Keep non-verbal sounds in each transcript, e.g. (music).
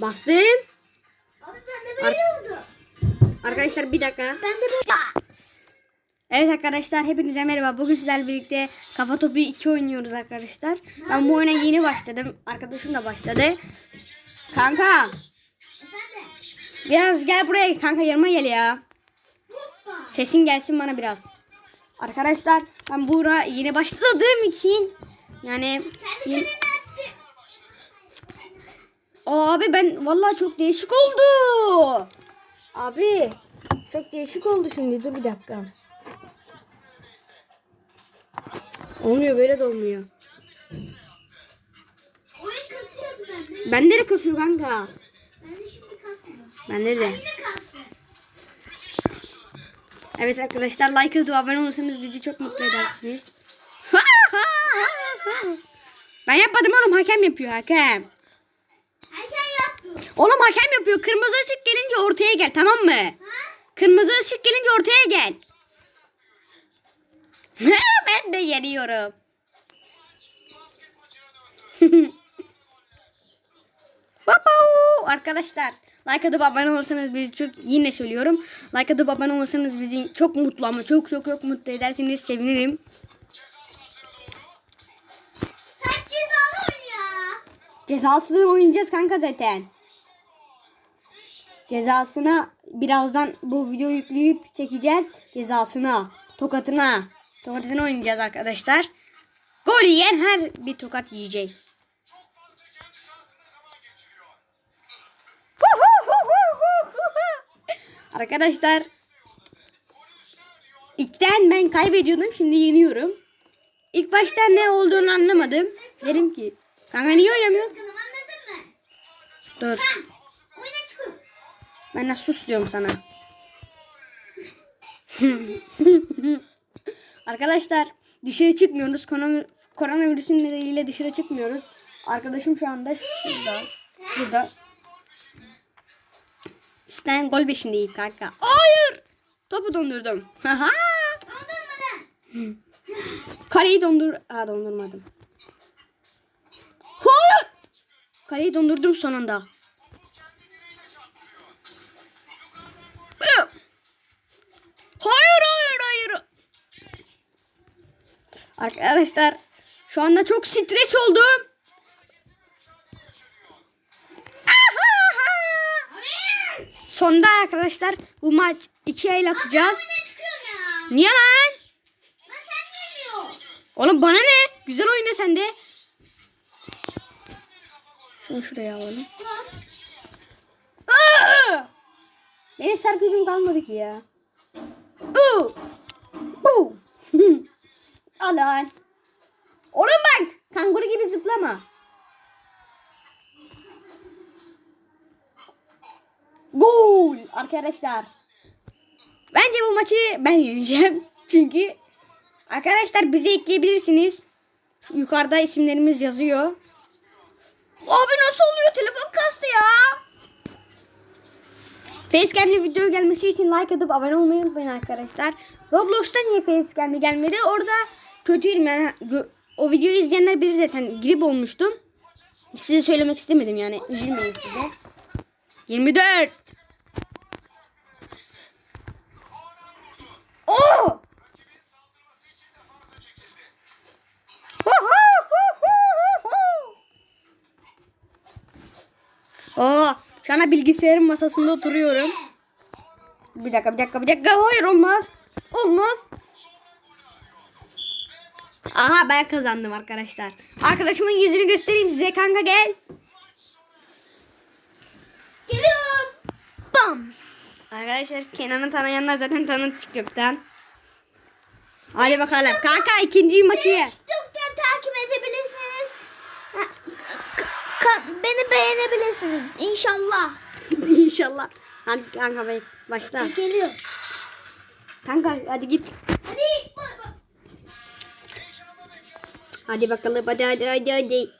Bastım. Abi ben de böyle oldu. Arkadaşlar bir dakika. Ben de böyle. Evet arkadaşlar hepinize merhaba. Bugün sizlerle birlikte Kafa Topu 2 oynuyoruz arkadaşlar. Ben bu oyuna yeni başladım. Arkadaşım da başladı. Kanka biraz gel buraya kanka yanıma gel ya. Sesin gelsin bana biraz. Arkadaşlar ben buna yeni başladığım için yani yeni-. Abi ben vallahi çok değişik oldu. Abi çok değişik oldu şimdi. Dur bir dakika. Olmuyor böyle de olmuyor. Bende de kasıyor kanka. Ben de şimdi kasmıyor. Bende de. Kastı. Evet arkadaşlar like atıp abone olursanız bizi çok mutlu edersiniz. (laughs) ben yapmadım oğlum hakem yapıyor hakem. Oğlum hakem yapıyor. Kırmızı ışık gelince ortaya gel tamam mı? Ha? Kırmızı ışık gelince ortaya gel. (laughs) ben de yeniyorum. Wow! (laughs) Arkadaşlar like atıp abone olursanız bizi çok yine söylüyorum. Like atıp abone olursanız bizi çok mutlu ama çok çok çok mutlu edersiniz sevinirim. Sen cezalı oynuyor. Cezasını oynayacağız kanka zaten. Cezasına birazdan bu video yükleyip çekeceğiz. Cezasına, tokatına, tokatına oynayacağız arkadaşlar. Gol yiyen her bir tokat yiyecek. (laughs) Arkadaşlar İlkten ben kaybediyordum şimdi yeniyorum. İlk başta ne olduğunu anlamadım. Dedim ki kanka niye oynamıyor? Kızım anladın mı? Dur. Ben de sus diyorum sana. (laughs) Arkadaşlar dışarı çıkmıyoruz. Korona- Koronavirüsün nedeniyle dışarı çıkmıyoruz. Arkadaşım şu anda şurada. Şurada. Üstten gol peşindeyim kanka. Hayır. Topu dondurdum. (laughs) Haha. Dondurmadan. Kaleyi dondur... Aa dondurmadım. Hayır. Kaleyi dondurdum sonunda. Arkadaşlar şu anda çok stres oldum. Sonda arkadaşlar bu maç iki el atacağız. Niye lan? Oğlum bana ne? Güzel oyna sen de. Şunu şuraya alalım. Benim sarkıcım kalmadı ki ya. Uu! Al lan. Oğlum bak. Kanguru gibi zıplama. Gol arkadaşlar. Bence bu maçı ben yeneceğim. (laughs) Çünkü arkadaşlar bizi ekleyebilirsiniz. Yukarıda isimlerimiz yazıyor. Abi nasıl oluyor? Telefon kastı ya. Facecam'li video gelmesi için like atıp abone olmayı unutmayın arkadaşlar. Roblox'ta niye Facecam'li gelmedi? Orada kötüyüm yani. O videoyu izleyenler bilir zaten grip olmuştum. Size söylemek istemedim yani. Üzülmeyin size. 24. Oo! Oo, şu anda bilgisayarın masasında oturuyorum. Bir dakika, bir dakika, bir dakika. Hayır olmaz. Olmaz. Aha ben kazandım arkadaşlar. Arkadaşımın yüzünü göstereyim size kanka gel. Geliyorum. Bam. Arkadaşlar Kenan'ı tanıyanlar zaten tanır TikTok'tan. Hadi bakalım. Kanka ikinci maçı ye. TikTok'tan takip edebilirsiniz. Beni beğenebilirsiniz inşallah. (laughs) İnşallah. Hadi kanka başla. Geliyor. Kanka hadi git. Hadi bakalım hadi hadi hadi hadi.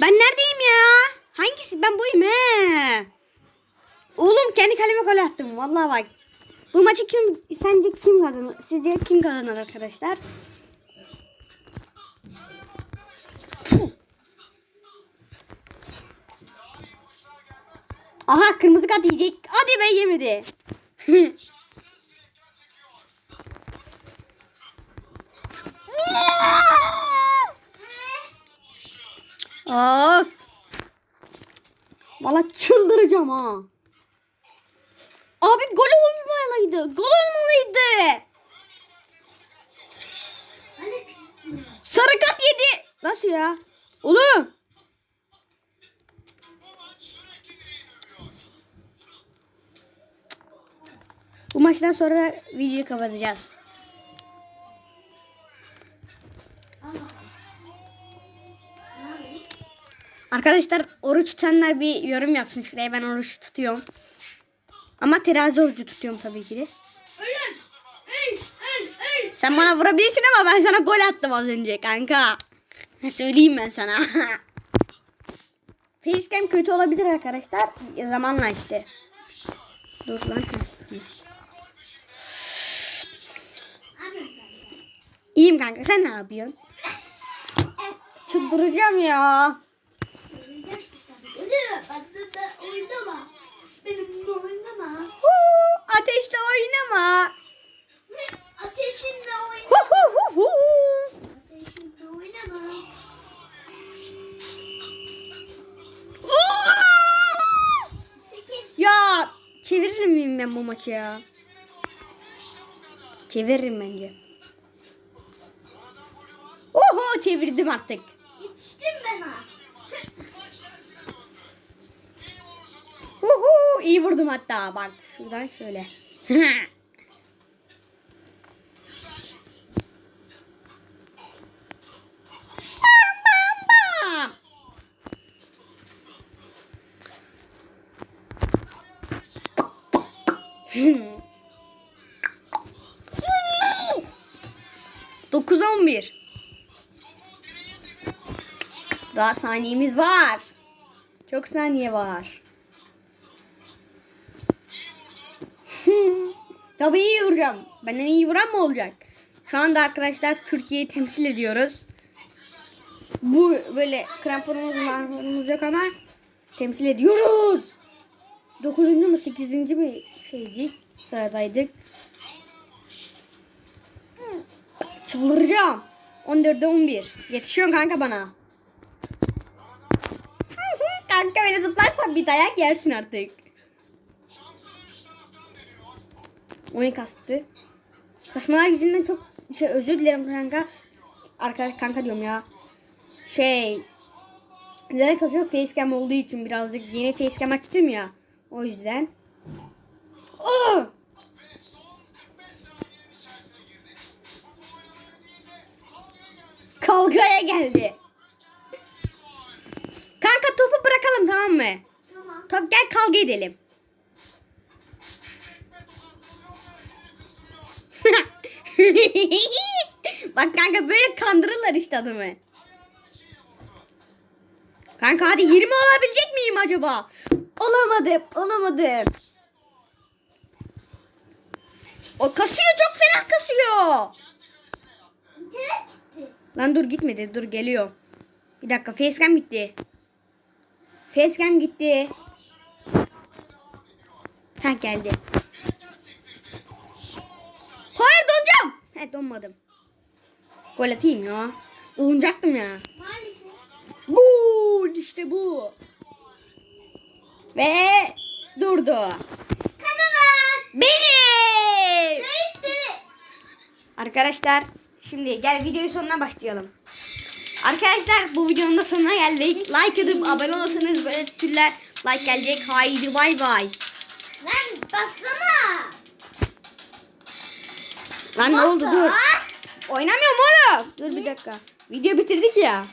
Ben neredeyim ya? Hangisi? Ben buyum he. Oğlum kendi kaleme gol attım. Vallahi bak. Bu maçı kim sence kim kazanır? Sizce kim kazanır arkadaşlar? Aha kırmızı kart yiyecek. Hadi be yemedi. (laughs) Valla çıldıracağım ha. Abi gol olmalıydı. Gol olmalıydı. Sarı kart yedi. Nasıl ya? Oğlum. Bu maçtan sonra videoyu kapatacağız. Arkadaşlar oruç tutanlar bir yorum yapsın şuraya. Ben oruç tutuyorum. Ama terazi orucu tutuyorum tabii ki de. Sen bana vurabilirsin ama ben sana gol attım az önce kanka. Söyleyeyim ben sana. (laughs) Facecam kötü olabilir arkadaşlar. Zamanla işte. Dur lan. İyiyim kanka sen ne yapıyorsun? (laughs) Çıldıracağım ya. De oynama. Benimle oynama. Huu, ateşle oynama. Ateşinle Hu oynama. hu hu hu. Ateşinle oynama. Ya çeviririm miyim ben bu maçı ya? Çeviririm bence. Oho çevirdim artık. Yetiştim ben ha. Uhu, iyi vurdum hatta bak şuradan şöyle. Dokuz on bir. Daha saniyemiz var. Çok saniye var. Tabii iyi vuracağım. Benden iyi vuran mı olacak? Şu anda arkadaşlar Türkiye'yi temsil ediyoruz. Bu böyle kramponumuz marmurumuz yok ama temsil ediyoruz. 9. mu 8. mi şeydik sıradaydık. Çıldıracağım. 14'de 11. Yetişiyorsun kanka bana. kanka böyle zıplarsan bir dayak yersin artık. Oyun kastı. Kasmalar yüzünden çok şey özür dilerim kanka. Arkadaş kanka diyorum ya. Şey Neden kasıyor? Facecam olduğu için birazcık yeni facecam açtım ya. O yüzden. Oh! Kavgaya geldi. Kanka topu bırakalım tamam mı? Tamam. Top gel kavga edelim. (laughs) Bak kanka böyle kandırırlar işte adamı. Kanka hadi 20 olabilecek miyim acaba? Olamadım, olamadım. O kasıyor çok fena kasıyor. Lan dur gitmedi dur geliyor. Bir dakika facecam gitti. Facecam gitti. Ha geldi. He donmadım. Gol atayım ya. Donacaktım ya. Gol işte bu. Ve durdu. Kazanan. Benim. Arkadaşlar şimdi gel videoyu sonuna başlayalım. Arkadaşlar bu videonun da sonuna geldik. Like atıp abone olursanız böyle türler like gelecek. Haydi bay bay. Lan bassana. Lan ne oldu dur. Oynamıyorum oğlum. Dur bir dakika. Video bitirdik ya.